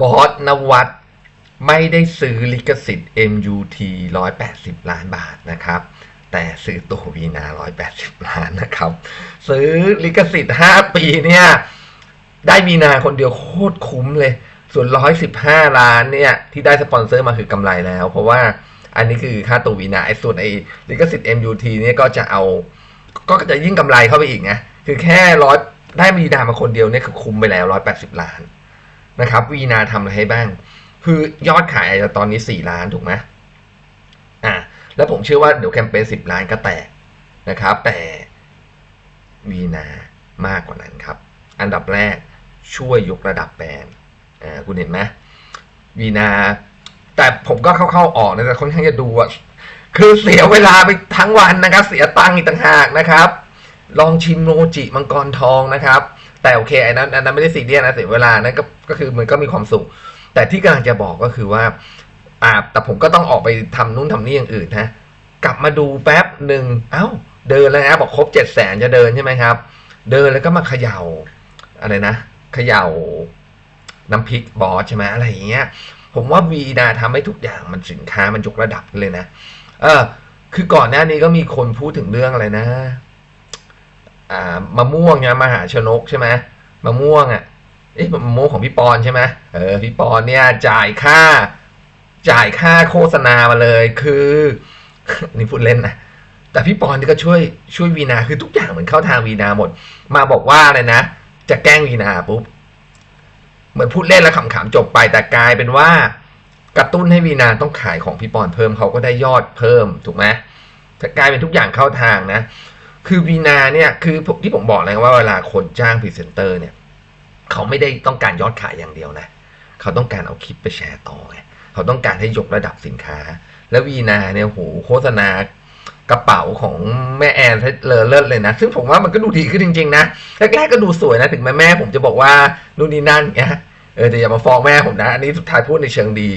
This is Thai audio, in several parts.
บอสนวัตไม่ได้ซื้อลิขสิทธิ์ MUT 180 ล้านบาทนะครับ แต่ซื้อตัววีนา 180 ล้านนะครับ ซื้อลิขสิทธิ์ 5 ปีเนี่ย ได้วีนาคนเดียวโคตรคุ้มเลย ส่วน 115 ล้านเนี่ย ที่ได้สปอนเซอร์มาคือกำไรแล้ว เพราะว่าอันนี้คือค่าตัววีนาไอ้ส่วนไอ้ลิขสิทธิ์ MUT เนี่ยก็จะเอา ก็จะยิ่งกำไรเข้าไปอีกนะ คือแค่ร้อยได้วีนามาคนเดียวเนี่ยคือคุ้มไปแล้ว 180 ล้าน นะครับวีนาทำอะไรให้บ้าง คือยอดขายอาจจะตอนนี้ 4 ล้านถูกไหมอ่าแล้วผมเชื่อว่าเดี๋ยวแคมเปญ10 ล้านก็แตกนะครับ แต่วีนามากกว่านั้นครับ อันดับแรกช่วยยกระดับแบรนด์อ่าคุณเห็นไหมวีนา แต่ผมก็เข้าๆออกนะแต่ค่อนข้างจะดูอะคือเสียเวลาไปทั้งวันนะครับ เสียตังค์อีกต่างหากนะครับ ลองชิมโมจิมังกรทองนะครับ แต่โอเคไอ้นั้นอันนั้นไม่ได้ซีเรียสนะเสียเวลานั้นก็ก็คือมันก็มีความสุข แต่ที่กำลังจะบอกก็คือว่าอ่าแต่ผมก็ต้องออกไปทำนู่นทำนี่อย่างอื่นนะกลับมาดูแป๊บหนึ่งเอ้า เดินแล้วนะบอกครบเจ็ดแสนจะเดินใช่ไหมครับ เดินแล้วก็มาเขย่าอะไรนะเขย่าน้ำพริกบอสใช่ไหมอะไรอย่างเงี้ย ผมว่าวีนาทำให้ทุกอย่างมันสินค้ามันยกระดับเลยนะ เออ คือก่อนหน้านี้ก็มีคนพูดถึงเรื่องอะไรนะ อ่ามะม่วงเนี่ยมหาชนกใช่ไหมมะม่วงอะเอ๊ะมะม่วงของพี่ปอนใช่ไหมเออพี่ปอนเนี่ยจ่ายค่าจ่ายค่าโฆษณามาเลยคือนี่พูดเล่นนะแต่พี่ปอนนี่ก็ช่วยช่วยวีนาคือทุกอย่างเหมือนเข้าทางวีนาหมด มาบอกว่าเลยนะ จะแกล้งวีนาปุ๊บเหมือนพูดเล่นแล้วขำๆจบไปแต่กลายเป็นว่ากระตุ้นให้วีนาต้องขายของพี่ปอนเพิ่มเขาก็ได้ยอดเพิ่มถูกไหมแต่กลายเป็นทุกอย่างเข้าทางนะ คือวีนาเนี่ยคือผมที่ผมบอกเลยว่าเวลาคนจ้างพรีเซนเตอร์เนี่ยเขาไม่ได้ต้องการยอดขายอย่างเดียวนะเขาต้องการเอาคลิปไปแชร์ต่อไงเขาต้องการให้ยกระดับสินค้า แล้ววีนาเนี่ยโหโฆษณากระเป๋าของแม่แอนเลอเลิศเลยนะ ซึ่งผมว่ามันก็ดูดีขึ้นจริงๆนะแรกๆก็ดูสวยนะถึงแม่แม่ผมจะบอกว่านู่นนี่นั่นเงี้ยเออแต่อย่ามาฟ้องแม่ผมนะ อันนี้สุดท้ายพูดในเชิงดี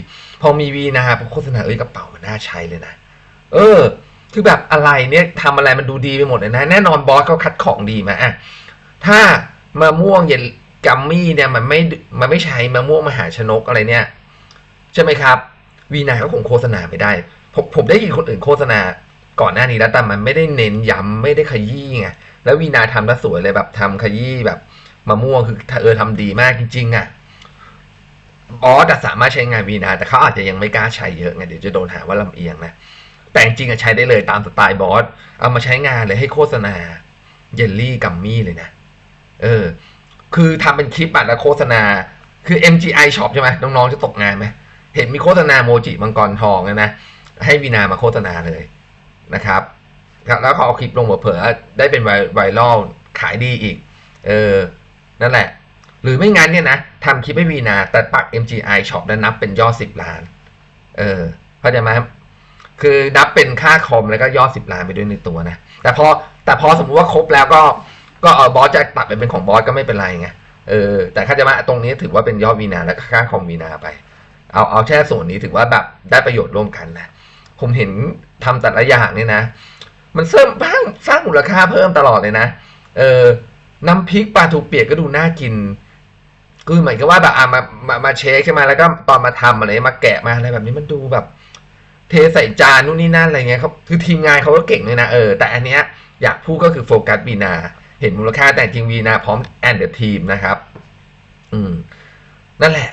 พอมีวีนาพอโฆษณาเอ้ยกระเป๋ามันน่าใช้เลยนะ เออ คือแบบอะไรเนี่ยทำอะไรมันดูดีไปหมดเลยนะ แน่นอนบอสเขาคัดของดีมาอะถ้ามะม่วงเย็นกัมมี่เนี่ยมันไม่มันไม่ใช้มะม่วงมหาชนกอะไรเนี่ย ใช่ไหมครับ วีนาก็คงโฆษณาไม่ได้ ผมผมได้ยินคนอื่นโฆษณาก่อนหน้านี้แล้วแต่มันไม่ได้เน้นย้ำไม่ได้ขยี้ไงแล้ววีนาทำแล้วสวยเลยแบบทำขยี้แบบมะม่วงคือเออทำดีมากจริงๆอะบอสสามารถใช้งานวีนาแต่เขาอาจจะยังไม่กล้าใช้เยอะไงเดี๋ยวจะโดนหาว่าลำเอียงนะ แต่จริงอะใช้ได้เลยตามสไตล์บอส เอามาใช้งานเลยให้โฆษณาเยลลี่กัมมี่เลยนะ เออ คือทำเป็นคลิปอะแล้วโฆษณา คือ MGI Shop ใช่ไหมน้องๆจะตกงานไหม เห็นมีโฆษณาโมจิมังกรทองนะนะให้วีนามาโฆษณาเลยนะครับ แล้วเขาเอาคลิปลงมาเผอได้เป็นไวไวรัลขายดีอีก เออ นั่นแหละ หรือไม่งั้นเนี่ยนะทำคลิปให้วีนาแต่ปัก MGI Shop แล้วนับเป็นยอดสิบล้าน เออเข้าใจไหม คือนับเป็นค่าคอมแล้วก็ยอดสิบล้านไปด้วยในตัวนะ แต่พอแต่พอสมมุติว่าครบแล้วก็ก็เออบอสจะตัดไปเป็นของบอสก็ไม่เป็นไรไงเออแต่เข้าจไหมตรงนี้ถือว่าเป็นยอดวีนาแล้วก็ค่าคอมวีนาไป เอาเอาแค่ส่วนนี้ถือว่าแบบได้ประโยชน์ร่วมกันนะผมเห็นทำแต่ละอย่างเนี่ยนะ มันเสริมบ้างสร้างมูลค่าเพิ่มตลอดเลยนะเออน้ำพริกปลาทูเปียกก็ดูน่ากินคือเหมือนกับว่าแบบอะมามามาเชคใช่ไหมแล้วก็ตอนมาทำอะไรมาแกะมาอะไรแบบนี้มันดูแบบ เทใส่จานนู่นนี่นั่นอะไรเงี้ยเขาคือทีมงานเขาก็เก่งเลยนะเออแต่อันเนี้ยอยากพูดก็คือโฟกัสวีนา เห็นมูลค่าแต่จริงวีนาพร้อมแอนเดอร์ทีมนะครับ อืม นั่นแหละ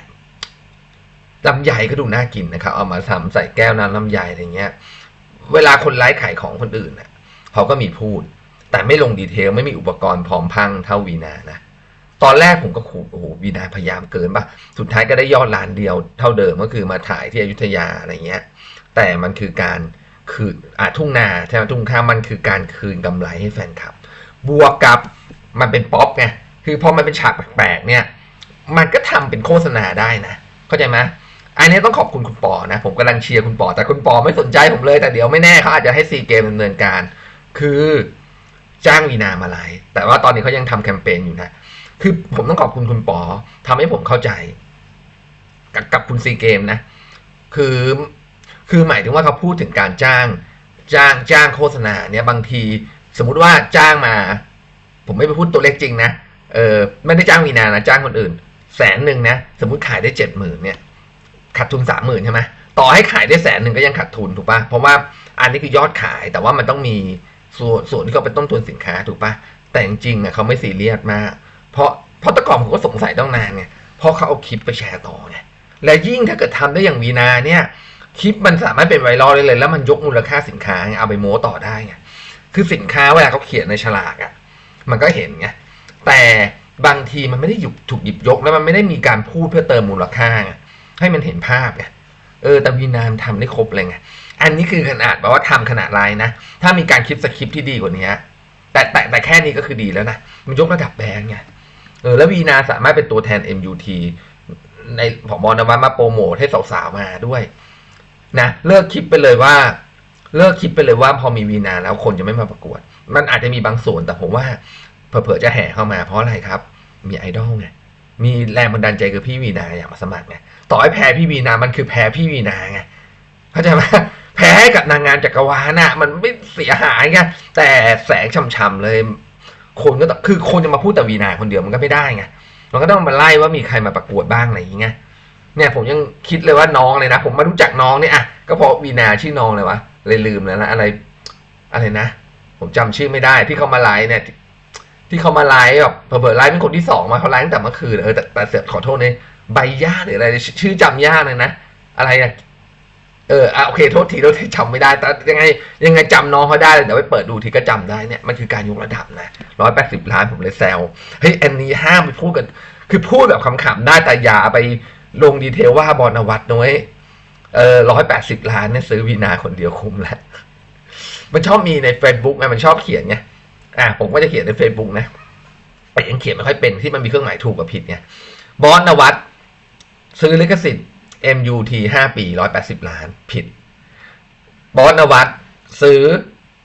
ลำไยก็ดูน่ากินนะครับ เอามาทำใส่แก้วน้ำลำไยอะไรเงี้ย เวลาคนไลฟ์ขายของคนอื่นน่ะเขาก็มีพูด แต่ไม่ลงดีเทลไม่มีอุปกรณ์พร้อมพังเท่าวีนานะตอนแรกผมก็ขู่โอ้โหวีนาพยายามเกินป่ะสุดท้ายก็ได้ยอดล้านเดียวเท่าเดิมก็คือมาถ่ายที่อยุธยาอะไรเงี้ย แต่มันคือการคืนอ่าทุ่งนาใช่ไหมทุ่งข้ามันคือการคืนกำไรให้แฟนคลับ บวกกับมันเป็นป๊อปไงคือพอมันเป็นฉากแปลกๆเนี่ย มันก็ทำเป็นโฆษณาได้นะ เข้าใจไหมอันนี้ต้องขอบคุณคุณปอนะ ผมกำลังเชียร์คุณปอ แต่คุณปอไม่สนใจผมเลย แต่เดี๋ยวไม่แน่เขาอาจจะให้ซีเกมดำเนินการ คือจ้างวีนามาไลฟ์แต่ว่าตอนนี้เขายังทำแคมเปญอยู่นะ คือผมต้องขอบคุณคุณปอทำให้ผมเข้าใจ กับกับคุณซีเกมนะ คือ คือหมายถึงว่าเขาพูดถึงการจ้างจ้างจ้างโฆษณาเนี่ยบางที สมมุติว่าจ้างมา ผมไม่ไปพูดตัวเลขจริงนะเออไม่ได้จ้างวีนานะจ้างคนอื่น แสนหนึ่งนะสมมติขายได้เจ็ดหมื่นเนี่ยขาดทุนสามหมื่นใช่ไหมต่อให้ขายได้แสนหนึ่งก็ยังขาดทุนถูกปะเพราะว่าอันนี้คือยอดขายแต่ว่ามันต้องมีส่วนส่วนที่เขาเป็นต้นทุนสินค้าถูกปะแต่จริงๆอะเขาไม่ซีเรียสมากเพราะเพราะตะกอนผมก็สงสัยต้องนานไงเพราะเขาเอาคลิปไปแชร์ต่อไงและยิ่งถ้าเกิดทำได้อย่างวีนาเนี่ย คลิปมันสามารถเป็นไวรัลได้เลย แล้วมันยกมูลค่าสินค้าเอาไปโม้ต่อได้ไงคือสินค้าเวลาเขาเขียนในฉลากอะ่ะ มันก็เห็นไงแต่บางทีมันไม่ได้หยุดถูกหยิบยกแล้วมันไม่ได้มีการพูดเพื่อเติมมูลค่าไงให้มันเห็นภาพไงเออแต่วีนามทำได้ครบเลยไงอันนี้คือขนาดแบบว่าทำขนาดไรนะ ถ้ามีการคิดสคริปที่ดีกว่านี้แต่แต่แต่แค่นี้ก็คือดีแล้วนะ มันยกระดับแบรนด์ไงเออแล้ววีนาสามารถเป็นตัวแทน MUT ในผบนวัตมาโปรโมทให้สาวๆมาด้วย นะเลิกคิดไปเลยว่า เลิกคิดไปเลยว่าพอมีวีนาแล้วคนจะไม่มาประกวด มันอาจจะมีบางส่วนแต่ผมว่าเผลอๆจะแห่เข้ามาเพราะอะไรครับ มีไอดอลไงมีแรงบันดาลใจคือพี่วีนาอยากมาสมัครไงต่อให้แพ้พี่วีนา มันคือแพ้พี่วีนาไงเข้าใจไหมแพ้ให้กับนางงามจักรวาลน่ะ มันไม่เสียหายไงแต่แสงช่ำๆเลย คนก็คือคนจะมาพูดแต่วีนาคนเดียวมันก็ไม่ได้ไงมันก็ต้องมาไล่ว่ามีใครมาประกวดบ้างอะไรอย่างเงี้ย เนี่ยผมยังคิดเลยว่าน้องเลยนะ ผมมารู้จักน้องเนี่ยอะก็เพราะวีนาชื่อน้องเลยวะเลยลืมแล้วนะอะไรอะไรนะ ผมจำชื่อไม่ได้ที่เขามาไลฟ์เนี่ยที่ที่เขามาไลฟ์แบบเผลอไลฟ์เป็นคนที่สองมาเขาไลฟ์ตั้งแต่เมื่อคืนเออแต่แต่เสียขอโทษเนี่ยใบย่าหรืออะไร ชื่อชื่อจำยากเลยนะอะไรอะเอออะโอเคโทษทีโทษทีจำไม่ได้ แต่ยังไง ยังไงจำน้องเขาได้เดี๋ยวไปเปิดดูทีก็จำได้เนี่ยมันคือการยกระดับนะร้อยแปดสิบล้านผมเลยแซวเฮ้ยอันนี้ห้ามไปพูดกัน คือพูดแบบขำๆได้แต่อย่าไป ลงดีเทลว่าบอลนวัตน้อยเออร้อยแปดสิบล้านเนี่ยซื้อวีนาคนเดียวคุ้มแล้ว มันชอบมีใน Facebook ไงมันชอบเขียนไงอะผมก็จะเขียนใน Facebook นะแต่ยังเขียนไม่ค่อยเป็นที่มันมีเครื่องหมายถูกกับผิดไงบอลนวัตซื้อลิขสิทธิ์ MUT ห้าปีร้อยแปดสิบล้านผิด บอสนวัตซื้อ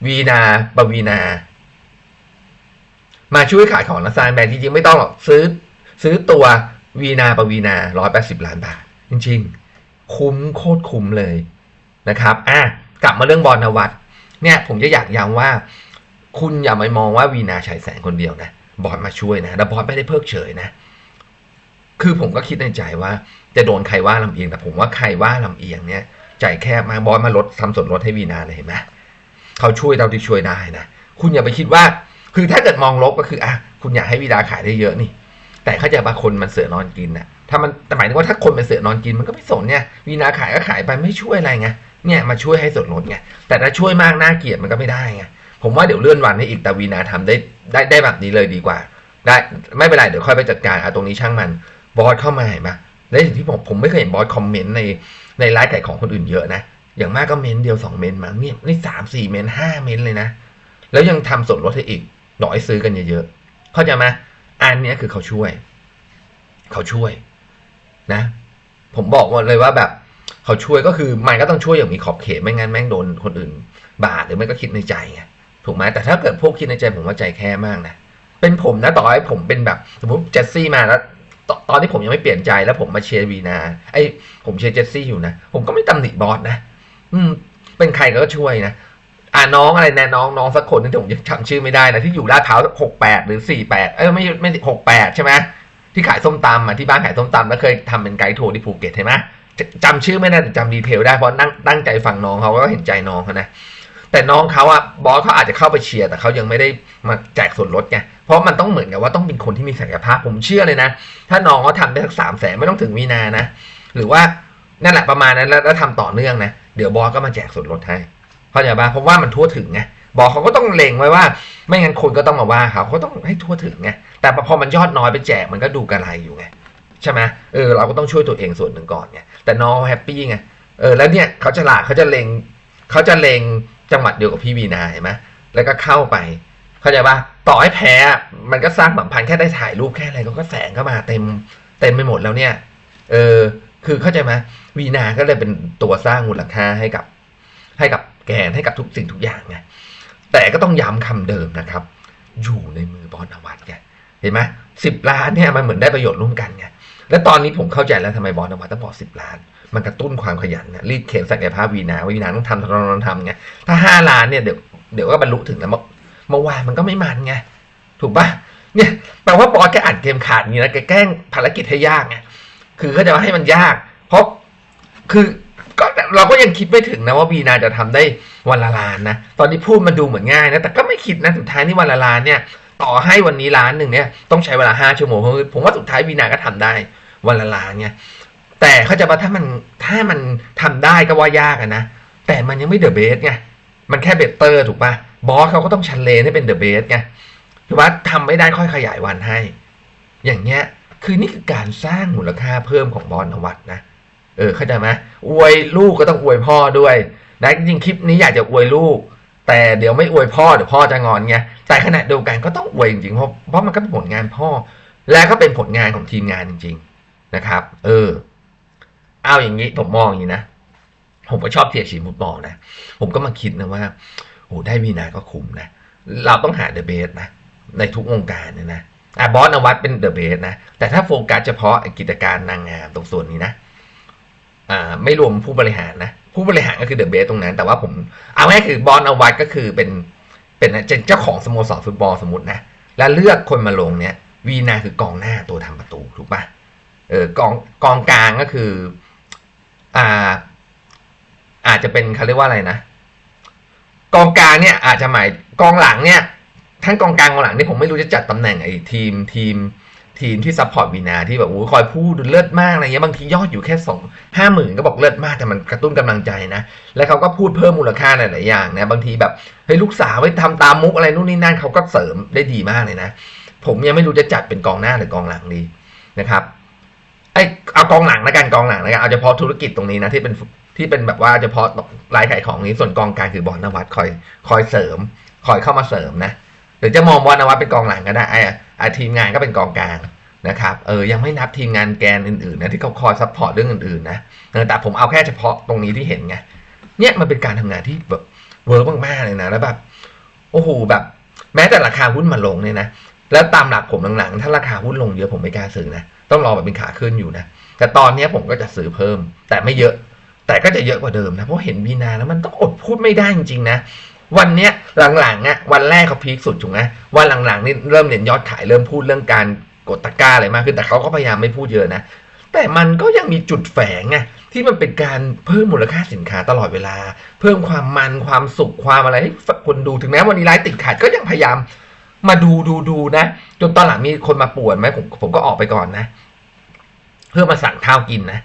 วีนาปวีนา มาช่วยขายของนะซานแบรนด์จริงๆไม่ต้องหรอกซื้อซื้อตัว วีนาปวีนาร้อยแปดสิบล้านบาท จริงๆ คุ้มโคตรคุ้มเลยนะครับอะกลับมาเรื่องบอลนวัตเนี่ยผมจะอยากย้ำว่า คุณอย่าไปมองว่าวีนาฉายแสงคนเดียวนะ บอสมาช่วยนะแล้วบอสไม่ได้เพิกเฉยนะ คือผมก็คิดในใจว่า จะโดนใครว่าลำเอียงแต่ผมว่าใครว่าลำเอียงเนี่ยใจแคบมากบอสมาลดทำส่วนลดให้วีนาเลยเห็นไหมเขาช่วยเราที่ช่วยได้นะ คุณอย่าไปคิดว่า คือถ้าเกิดมองลบก็คืออะคุณอยากให้วีนาขายได้เยอะนี่ แต่เข้าใจบางคนมันเสือนอนกินนะถ้ามันแต่หมายถึงว่าถ้าคนเป็นเสือนอนกินมันก็ไม่สนเนี่ยวีนาขายก็ขายไปไม่ช่วยอะไรไงเนี่ยมาช่วยให้ส่วนลดไงแต่ถ้าช่วยมากน่าเกลียดมันก็ไม่ได้ไงผมว่าเดี๋ยวเลื่อนวันให้อีกแต่วีนาทำได้ได้ได้แบบนี้เลยดีกว่า ได้ไม่เป็นไรเดี๋ยวค่อยไปจัดการเอาตรงนี้ช่างมันบอสเข้ามาเห็นไหมและสิ่งที่ผมผมไม่เคยเห็นบอสคอมเมนต์ในในไลฟ์ขายของคนอื่นเยอะนะอย่างมากก็เมนเดียวสองเมนมั้งนี่นี่สามสี่เมนห้าเมนเลยนะ แล้วยังทำส่วนลดให้อีกหน่อยซื้อกันเยอะๆเข้าใจไหม อันนี้คือเขาช่วย เขาช่วยนะ ผมบอกเลยว่าแบบเขาช่วยก็คือมันก็ต้องช่วยอย่างมีขอบเขตไม่งั้นแม่งโดนคนอื่นบาดหรือไม่ก็คิดในใจไงถูกไหมแต่ถ้าเกิดพวกคิดในใจผมว่าใจแค่มากนะเป็นผมนะต่อให้ผมเป็นแบบสมมติเจสซี่มาแล้วตตอนที่ผมยังไม่เปลี่ยนใจแล้วผมมาเชียร์วีนาไอ้ผมเชียร์เจสซี่อยู่นะผมก็ไม่ตำหนิบอสนะอืมเป็นใครก็ช่วยนะ อ่าน้องอะไรนะน้องน้องสักคนนึงที่ผมยังจำชื่อไม่ได้นะที่อยู่ลาดพร้าวหกแปดหรือสี่แปดเออไม่ไม่หกแปดใช่ไหมที่ขายส้มตำอะที่บ้านขายส้มตำแล้วเคยทำเป็นไกด์ทัวร์ที่ภูเก็ตใช่ไหมจำชื่อไม่ได้แต่จำดีเทลได้เพราะนั่งตั้งใจฟังน้องเขาก็เห็นใจน้องเขานะแต่น้องเขาอะบอสเขาอาจจะเข้าไปเชียร์แต่เขายังไม่ได้มาแจกส่วนลดไงเพราะมันต้องเหมือนกับว่าต้องเป็นคนที่มีศักยภาพผมเชื่อเลยนะ ถ้าน้องเขาทำได้สักสามแสนไม่ต้องถึงวีนานะ หรือว่านั่นแหละประมาณนั้นแล้วแล้วทำต่อเนื่องนะ เดี๋ยวบอสก็มาแจกส่วนลดให้ เข้าใจป่ะเพราะว่ามันทั่วถึงไงบอสเขาก็ต้องเล็งไว้ว่า ไม่งั้นคนก็ต้องมาว่าเขาเขาต้องให้ทั่วถึงไงแต่พอมันยอดน้อยไปแจกมันก็ดูกระไรอยู่ไงใช่ไหมเออเราก็ต้องช่วยตัวเองส่วนหนึ่งก่อนไงแต่น้องแฮปปี้ไงเออแล้วเนี่ยเขาจะลาดเขาจะเล็งเขาจะเล็งจังหวัดเดียวกับพี่วีนาเห็นไหมแล้วก็เข้าไป เข้าใจป่ะต่อให้แพ้มันก็สร้างสัมพันธ์แค่ได้ถ่ายรูปแค่อะไรก็แสงเข้ามาเต็มเต็มไปหมดแล้วเนี่ย เออคือเข้าใจไหมวีนาก็เลยเป็นตัวสร้างมูลค่าให้กับ ให้กับ แกนให้กับทุกสิ่งทุกอย่างไงแต่ก็ต้องย้ำคำเดิมนะครับ อยู่ในมือบอลนวัตไงเห็นไหมสิบล้านเนี่ยมันเหมือนได้ประโยชน์ร่วมกันไงและตอนนี้ผมเข้าใจแล้วทำไมบอลนวัตต้องบอกสิบล้าน มันกระตุ้นความขยันนะรีดเข็นศักยภาพวีนาว่าวีนาต้องทำทำทำทำไงถ้าห้าล้านเนี่ยเดี๋ยวเดี๋ยวก็บรรลุถึงแล้วเมื่อวานมันก็ไม่มันไงถูกปะเนี่ยแปลว่าบอสแกอัดเกมขาดนี้นะแกแกล้งภารกิจให้ยากไงคือเขาจะว่าให้มันยาก เพราะคือ ก็เราก็ยังคิดไม่ถึงนะว่าวีนาจะทำได้วันละล้านนะ ตอนนี้พูดมันดูเหมือนง่ายนะ แต่ก็ไม่คิดนะสุดท้ายนี่วันละล้านเนี่ย ต่อให้วันนี้ล้านหนึ่งเนี่ยต้องใช้เวลาห้าชั่วโมงผมว่าสุดท้ายวีนาก็ทำได้วันละล้านเนี่ยแต่เขาจะว่าถ้ามันถ้ามันทำได้ก็ว่ายากนะ แต่มันยังไม่เดอะเบสไงมันแค่เบเตอร์ถูกปะบอสเขาก็ต้องชันเลนให้เป็นเดอะเบสไงถือว่าทำไม่ได้ค่อยขยายวันให้ อย่างเงี้ยคือนี่คือการสร้างมูลค่าเพิ่มของบอลนวัตนะ เออเข้าใจไหมอวยลูกก็ต้องอวยพ่อด้วยนะจริงคลิปนี้อยากจะอวยลูก แต่เดี๋ยวไม่อวยพ่อเดี๋ยวพ่อจะงอนไงแต่ขณะเดียวกันก็ต้องอวยจริงๆเพราะเพราะมันก็เป็นผลงานพ่อ และก็เป็นผลงานของทีมงานจริง ๆนะครับ เออ เอาอย่างนี้ผมมองอย่างนี้นะผมก็ชอบเทียร์ชีฟุตบอลนะ ผมก็มาคิดนะว่าโอ้ได้วีนาก็คุ้มนะ เราต้องหาเดอะเบสนะ ในทุกวงการเนี่ยนะอะบอสนวัตเป็นเดอะเบสนะ แต่ถ้าโฟกัสเฉพาะกิจการนางงามตรงส่วนนี้นะ อ่าไม่รวมผู้บริหารนะ ผู้บริหารก็คือเดอะเบสตรงนั้น แต่ว่าผมเอาง่ายคือบอสนวัตก็คือเป็นเป็นเจ้าของสโมสรฟุตบอลสมมตินะ แล้วเลือกคนมาลงเนี่ยวีนาคือกองหน้าตัวทำประตูถูกปะเออกองกองกลางก็คือ อ่า อาจจะเป็นเขาเรียกว่าอะไรนะกองกลางเนี่ยอาจจะหมายกองหลังเนี่ยทั้งกองกลางกองหลังนี่ผมไม่รู้จะจัดตำแหน่งไอ้ทีมทีม ทีมที่ซัพพอร์ตวีนาที่แบบโอ้คอยพูดเลิศมากอะไรเงี้ยบางทียอดอยู่แค่สองห้าหมื่นก็บอกเลิศมากแต่มันกระตุ้นกำลังใจนะ แล้วเขาก็พูดเพิ่มมูลค่าหลายๆอย่างนะบางทีแบบเฮ้ยลูกสาวไปทำตามมุกอะไรนู่นนี่นั่นเขาก็เสริมได้ดีมากเลยนะ ผมยังไม่รู้จะจัดเป็นกองหน้าหรือกองหลังดีนะครับไอเอากองหลังแล้วกันกองหลังแล้วกันเอาเฉพาะธุรกิจตรงนี้นะที่เป็นที่เป็นแบบว่าเฉพาะรายขายของนี้ส่วนกองกลางคือบอลนวัตคอยคอยเสริม คอยเข้ามาเสริมนะ หรือจะมองบอนวัตเป็นกองหลังก็ได้ไอ้ทีมงานก็เป็นกองกลางนะครับเออยังไม่นับทีมงานแกนอื่นๆนะที่เขาคอยซัพพอร์ตเรื่องอื่นๆนะแต่ผมเอาแค่เฉพาะตรงนี้ที่เห็นไงเนี่ยมันเป็นการทำงานที่แบบเวิร์กมากๆเลยนะแล้วแบบโอ้โหแบบแม้แต่ราคาหุ้นมาลงเนี่ยนะแล้วตามหลักผมหลังๆ ถ้าราคาหุ้นลงเยอะผมไม่กล้าซื้อนะต้องรอแบบเป็นขาขึ้นอยู่นะแต่ตอนนี้ผมก็จะซื้อเพิ่ม แต่ไม่เยอะ แต่ก็จะเยอะกว่าเดิมนะเพราะเห็นวีนาแล้วมันต้องอดพูดไม่ได้จริงๆนะ วันเนี้ยหลังๆอะวันแรกเขาพีคสุดถูกไหมวันหลังๆนี่เริ่มเน้นยอดขายเริ่มพูดเรื่องการกดตะกร้าอะไรมากขึ้นแต่เขาก็พยายามไม่พูดเยอะนะแต่มันก็ยังมีจุดแฝงไงที่มันเป็นการเพิ่มมูลค่าสินค้าตลอดเวลา เพิ่มความมันความสุขความอะไรให้คนดูถึงแม้วันนี้ไลฟ์ติดขัดก็ยังพยายามมาดูดูดูนะ จนตอนหลังมีคนมาป่วนไหมผมผมก็ออกไปก่อนนะ เพื่อมาสั่งข้าวกินนะ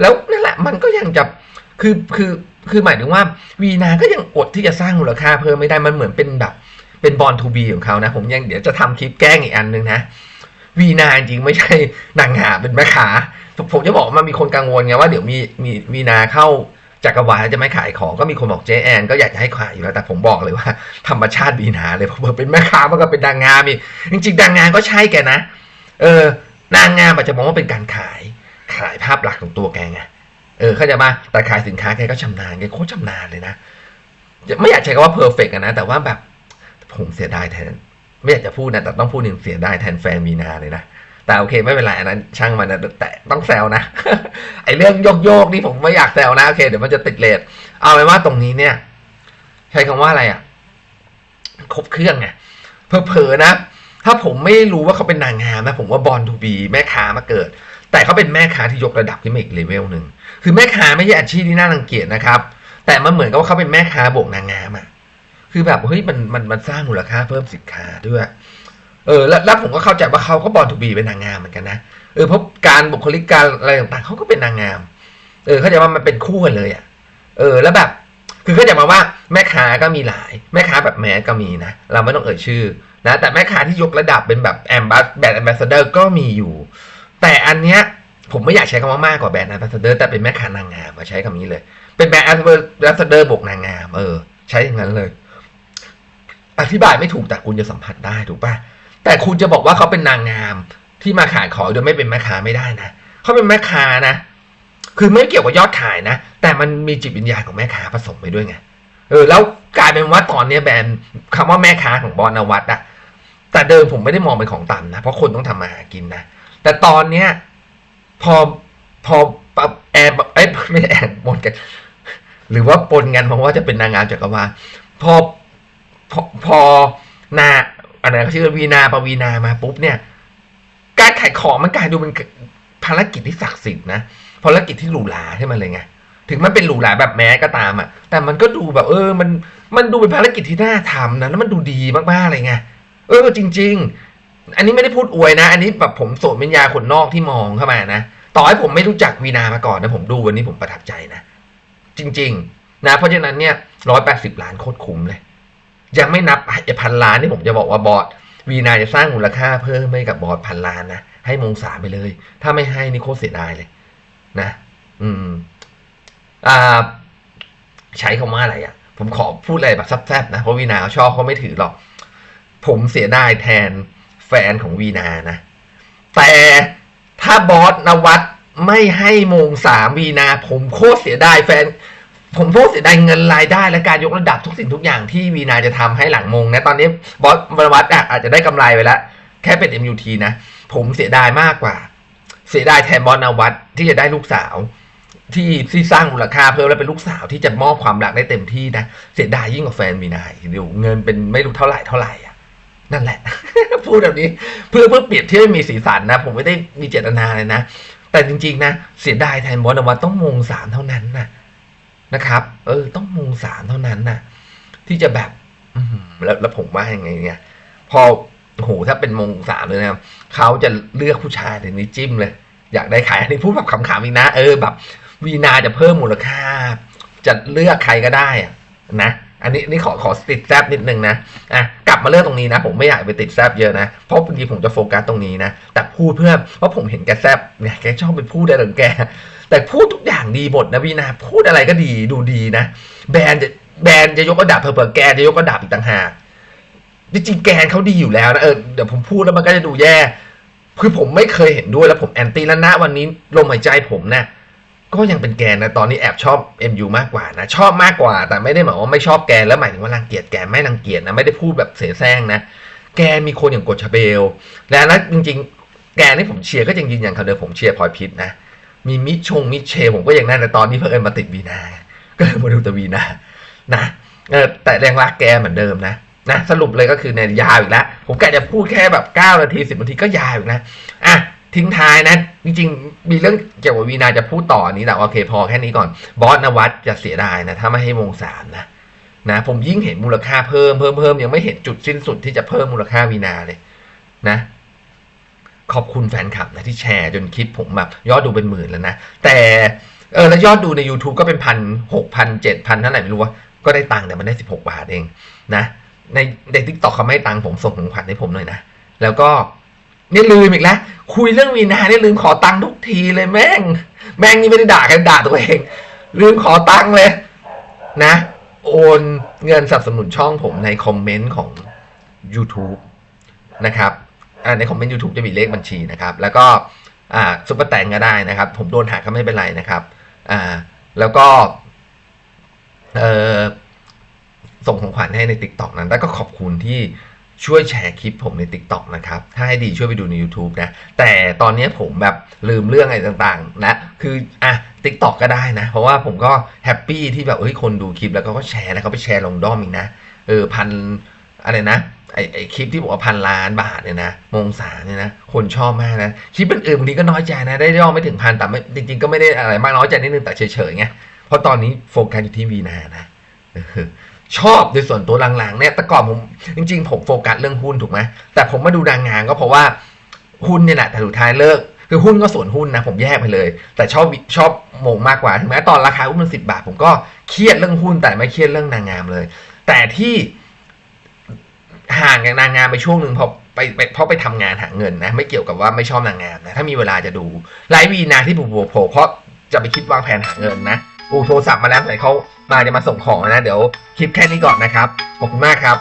แล้วนั่นแหละมันก็ยังจะคือคือ คือหมายถึงว่าวีนาก็ยังอดที่จะสร้างมูลค่าเพิ่มไม่ได้มันเหมือนเป็นแบบเป็นบอลทูบีของเขานะ ผมยังเดี๋ยวจะทำคลิปแกล้งอีกอันหนึ่งนะวีนาจริงไม่ใช่นางงามเป็นแม่ค้าผมจะบอกว่ามันมีคนกังวลไงว่าเดี๋ยวมีมีวีนาเข้าจักรวาลจะไม่ขายของก็มีคนบอกเจแอนก็อยากจะให้ขายอยู่แล้วแต่ผมบอกเลยว่า ธรรมชาติวีนาเลยเพราะเป็นแม่ค้ามันก็เป็นนางงามอีกจริงๆนางงามก็ใช่แกนะ เออนางงามอาจจะมองว่าเป็นการขายขายภาพลักษณ์ของตัวแกไง เออเข้าใจมาแต่ขายสินค้าแกก็ชำนาญแกโคตรชำนาญเลยนะไม่อยากใช้คำว่าเพอร์เฟกต์นะ แต่ว่าแบบผมเสียดายแทน ไม่อยากจะพูดนะ แต่ต้องพูดหนึ่งเสียดายแทนแฟนมีนาเลยนะ แต่โอเคไม่เป็นไรอันนั้นช่างมันนะแต่ต้องแซวนะ ไอเรื่องโยกโยกนี่ผมไม่อยากแซวนะ โอเค เดี๋ยวมันจะติดเลทเอาเป็นว่าตรงนี้เนี่ย ใช้คำว่าอะไรอะ ครบเครื่องไงเผลอๆนะ ถ้าผมไม่รู้ว่าเขาเป็นนางงามนะ ผมว่าบอลทูบีแม่ค้ามาเกิด แต่เขาเป็นแม่ค้าที่ยกระดับขึ้นมาอีกเลเวลหนึ่ง คือแม่ค้าไม่ใช่อาชีพที่น่ารังเกียจนะครับ แต่มันเหมือนกับว่าเขาเป็นแม่ค้าบวกนางงามอะคือแบบเฮ้ยมันมันมันสร้างมูลค่าเพิ่มสินค้าด้วยเออแล้วแล้วผมก็เข้าใจว่าเขาก็บอลทูบีเป็นนางงามเหมือนกันนะเออเพราะการบุคลิกการอะไรต่างๆเขาก็เป็นนางงาม เออเข้าใจว่ามันเป็นคู่กันเลยอะ เออ แล้วแบบ คือเข้าใจมาว่าแม่ค้าก็มีหลาย แม่ค้าแบบแมสก็มีนะ เราไม่ต้องเอ่ยชื่อนะแต่แม่ค้าที่ยกระดับเป็นแบบแอมบัสแบรนด์แอมบาสเดอร์ก็มีอยู่ แต่อันเนี้ย ผมไม่อยากใช้คำว่ามากกว่าแบรนด์แอมบาสเดอร์แต่เป็นแม่ค้านางงามมาใช้คำนี้เลย เป็นแบรนด์แอมบาสเดอร์บวกนางงาม เออ ใช้อย่างนั้นเลย อธิบายไม่ถูกแต่คุณจะสัมผัสได้ถูกป่ะแต่คุณจะบอกว่าเขาเป็นนางงามที่มาขายของโดยไม่เป็นแม่ค้าไม่ได้นะเขาเป็นแม่ค้านะ คือไม่เกี่ยวกับยอดขายนะ แต่มันมีจิตวิญญาณของแม่ค้าผสมไปด้วยไงเออแล้วกลายเป็นว่าตอนนี้แบรนด์คำว่าแม่ค้าของบอลนวัตอะแต่เดิมผมไม่ได้มองเป็นของต่ำนะ เพราะคนต้องทำมาหากินนะ แต่ตอนเนี้ย พอพอแอบเอ้ไม่แอบหมดกัน หรือว่าปนกันเพราะว่าจะเป็นนางงามจักรวาลพอพอพอนาอันนั้นเขาชื่อวีนาปวีนามาปุ๊บเนี่ย การขายของมันกลายดูเป็นภารกิจที่ศักดิ์สิทธิ์นะภารกิจที่หรูหราใช่ไหมเลยไงถึงมันเป็นหรูหราแบบแม้ก็ตามอะ แต่มันก็ดูแบบเออ มันมันดูเป็นภารกิจที่น่าทำนะแล้วมันดูดีมากๆเลยไงเออจริง ๆ อันนี้ไม่ได้พูดอวยนะ อันนี้แบบผมโสดเป็นยาคนนอกที่มองเข้ามานะต่อให้ผมไม่รู้จักวีนามาก่อนนะผมดูวันนี้ผมประทับใจนะ จริง ๆ นะ เพราะฉะนั้นเนี่ยร้อยแปดสิบล้านโคตรคุ้มเลย ยังไม่นับไอ้พันล้านที่ผมจะบอกว่าบอสวีนาจะสร้างมูลค่าเพิ่มให้กับบอสพันล้านนะให้มงสาไปเลย ถ้าไม่ให้นี่โคตรเสียดายเลย นะ อืม อ่า ใช้คำว่าอะไรอะ ผมขอพูดอะไรแบบแซ่บๆนะเพราะวีนาเขาชอบเขาไม่ถือหรอก ผมเสียดายแทน ฟนของวีนานะ แต่ถ้าบอสนวัตไม่ให้มงสามวีนา ผมโคตรเสียดายแฟน ผมโคตรเสียดายเงินรายได้ และการยกระดับทุกสิ่งทุกอย่างที่วีนาจะทำให้หลังมงนะ ตอนนี้บอสนวัตอาจจะได้กำไรไปแล้ว แค่เป็น MUT นะ ผมเสียดายมากกว่า เสียดายแทนบอสนวัตที่จะได้ลูกสาวที่ที่สร้างมูลค่าเพิ่มและเป็นลูกสาวที่จะมอบความรักได้เต็มที่นะ เสียดายยิ่งกว่าแฟนวีนาเดี๋ยวเงินเป็นไม่รู้เท่าไหร่เท่าไหร่อะ นั่นแหละ พูดแบบนี้เพื่อเพื่อเปรียบเทียบมีสีสันนะ ผมไม่ได้มีเจตนาเลยนะ แต่จริงๆนะ เสียดายแทนบอสนวัตต้องมงสามเท่านั้นนะนะครับ เออ ต้องมงสามเท่านั้นนะที่จะแบบแล้วแล้วผมว่ายังไงเนี่ย พอโหถ้าเป็นมงสามเลยนะเขาจะเลือกผู้ชายในนี้จิ้มเลย อยากได้ใครอันนี้พูดแบบขำๆอีกนะ เออแบบ วีนาจะเพิ่มมูลค่า จะเลือกใครก็ได้อะนะ อันนี้นี่ขอขอติดแซบนิดนึงนะอะกลับมาเรื่องตรงนี้นะ ผมไม่อยากไปติดแซบเยอะนะ เพราะบางทีผมจะโฟกัสตรงนี้นะ แต่พูดเพื่อเพราะผมเห็นแกแซบเนี่ยแกชอบไปพูดอะไรของแก แต่พูดทุกอย่างดีหมดนะวีนาพูดอะไรก็ดีดูดีนะ แบรนด์จะแบรนด์จะยกระดับเผื่อๆแกจะยกระดับอีกต่างหากจริงๆแกนเขาดีอยู่แล้วนะเออเดี๋ยวผมพูดแล้วมันก็จะดูแย่คือผมไม่เคยเห็นด้วยแล้วผมแอนตี้แล้วนะวันนี้ลมหายใจผมนะ ก็ยังเป็นแกนนะตอนนี้แอบชอบ MU มากกว่านะ ชอบมากกว่า แต่ไม่ได้หมายว่าไม่ชอบแกนแล้วหมายถึงว่ารังเกียจแกไม่รังเกียจนะไม่ได้พูดแบบเสแสร้งนะ แกมีคนอย่างกดชาเบล แล้วนะจริงๆ แกนี่ผมเชียร์ก็ยังยืนยันคำเดิมผมเชียร์พลอยพิษนะ มีมิชงมิเชลผมก็ยังนั่นแต่ตอนนี้เพิ่งมาติดวีนา ก็เลยมาดูแต่วีนานะเออแต่แรงรักแกเหมือนเดิมนะนะสรุปเลยก็คือเนี่ยยาวอีกแล้วผมแกจะพูดแค่แบบ9นาที10นาทีก็ยาวอีกนะอะ ทิ้งท้ายนะ จริงๆ มีเรื่องเกี่ยวกับวีนาจะพูดต่ออันนี้แต่โอเคพอแค่นี้ก่อน บอสนวัตจะเสียดายนะ ถ้าไม่ให้วงสามนะนะ ผมยิ่งเห็นมูลค่าเพิ่มเพิ่มเพิ่มยังไม่เห็นจุดสิ้นสุดที่จะเพิ่มมูลค่าวีนาเลยนะ ขอบคุณแฟนคลับนะที่แชร์จนคลิปผมแบบยอดดูเป็นหมื่นแล้วนะ แต่เออแล้วยอดดูใน YouTube ก็เป็นพันหกพันเจ็ดพันเท่าไหร่ไม่รู้ว่าก็ได้ตังค์แต่มันได้สิบหกบาทเองนะในในทิกตอกเขาไม่ให้ตังค์ผมส่งของขวัญให้ผมหน่อยนะแล้วก็นี่ลืมอีกแล้ว คุยเรื่องวีนาเนี่ยลืมขอตังค์ทุกทีเลยแม่ง แม่งนี่ไม่ได้ด่ากันด่าตัวเอง ลืมขอตังค์เลย นะ โอนเงินสนับสนุนช่องผมในคอมเมนต์ของ YouTube นะครับในคอมเมนต์ YouTube จะมีเลขบัญชีนะครับ แล้วก็ซุปเปอร์แตงก็ได้นะครับ ผมโดนหักก็ไม่เป็นไรนะครับแล้วก็ส่งของขวัญให้ใน t ิ k t o k นั้น แล้วก็ขอบคุณที่ ช่วยแชร์คลิปผมใน t ิ k t o k นะครับ ถ้าให้ดีช่วยไปดูใน YouTube นะ แต่ตอนนี้ผมแบบลืมเรื่องอะไรต่างๆ นะ คืออะ t ิ k t o k ก็ได้นะ เพราะว่าผมก็แฮปปี้ที่แบบเฮ้ยคนดูคลิปแล้วก็แชร์แล้วเขาไปแชร์ลงด้อมอีกนะ เออพันอะไรนะไอไอคลิปที่บอกว่าพันล้านบาทเนี่ยนะมงสาเนี่ยนะคนชอบมากนะคลิปอื่นๆบางทีก็น้อยใจนะ ได้ยอดไม่ถึงพันแต่ไม่จริงๆก็ไม่ได้อะไรมากน้อยใจนิดนึงแต่เฉยๆไงเพราะตอนนี้โฟกัสอยู่ที่วีนานะ ชอบโดยส่วนตัวหลังๆเนี่ยแต่ก่อนผมจริง ๆ ผมโฟกัสเรื่องหุ้นถูกไหมแต่ผมมาดูนางงามก็เพราะว่าหุ้นเนี่ยแหละแต่สุดท้ายเลิกคือหุ้นก็ส่วนหุ้นนะผมแยกไปเลย แต่ชอบชอบมงมากกว่าถึงแม้ตอนราคาหุ้นมันสิบาท ผมก็เครียดเรื่องหุ้นแต่ไม่เครียดเรื่องนางงามเลย แต่ที่ห่างจากนางงามไปช่วงหนึ่งเพราะไปเพราะไปทำงานหาเงินนะ ไม่เกี่ยวกับว่าไม่ชอบนางงามนะถ้ามีเวลาจะดูไลฟ์วีนาที่ผมโผล่เพราะจะไปคิดวางแผนหาเงินนะ โอ้โทรศัพท์มาแล้วใส่เขามาจะมาส่งของนะ เดี๋ยวคลิปแค่นี้ก่อนนะครับ ขอบคุณมากครับ